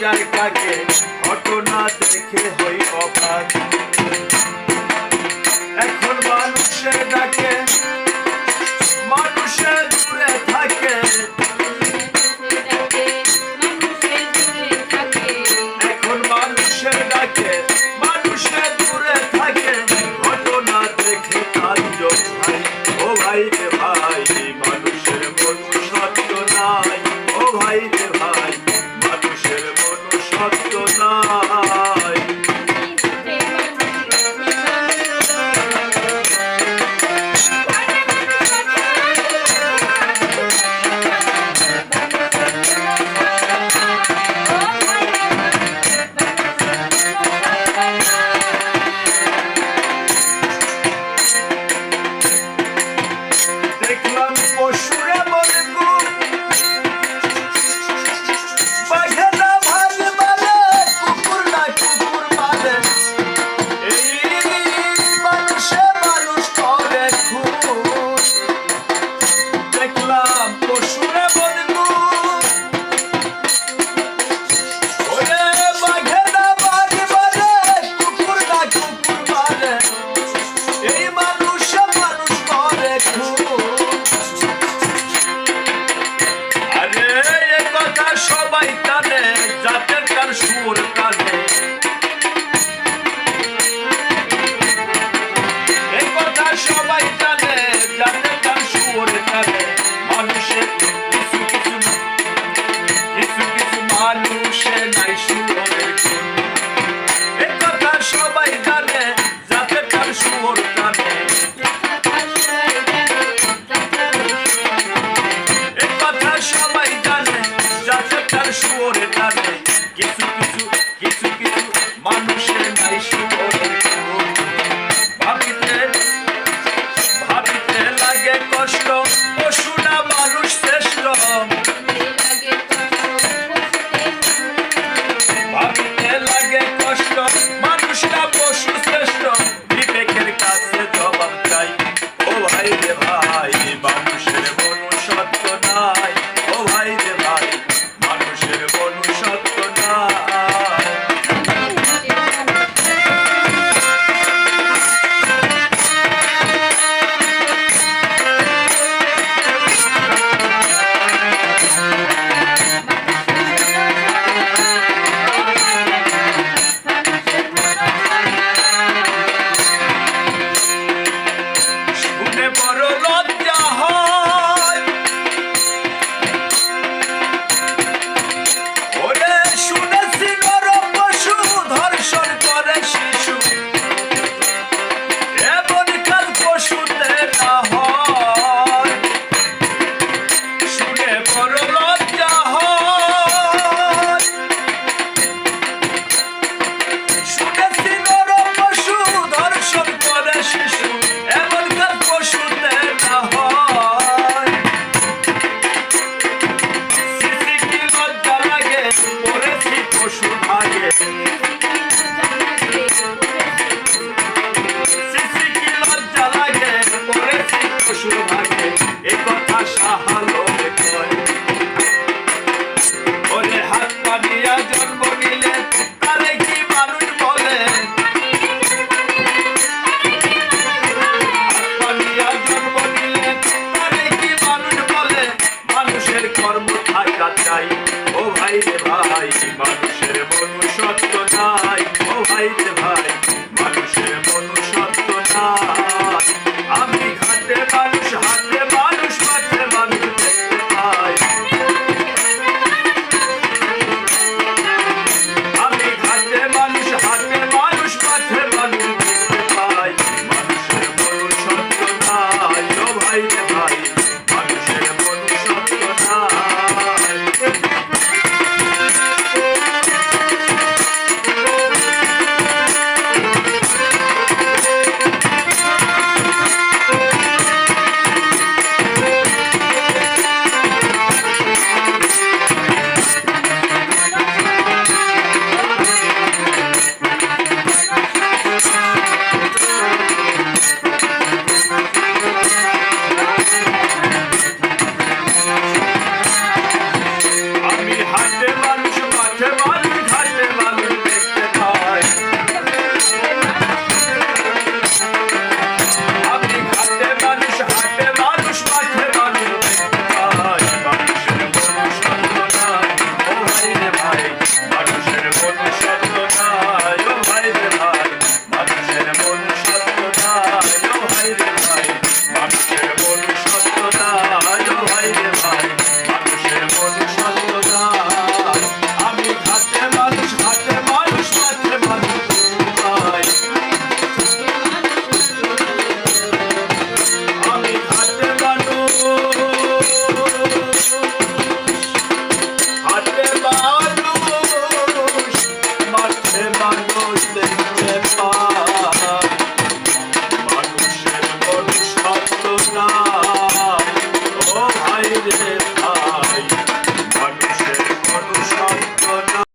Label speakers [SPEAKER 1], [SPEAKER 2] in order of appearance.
[SPEAKER 1] जाए ऑटो तो ना देखे আরে কথা সবাই তানে জাতের তার সুর তার night bhar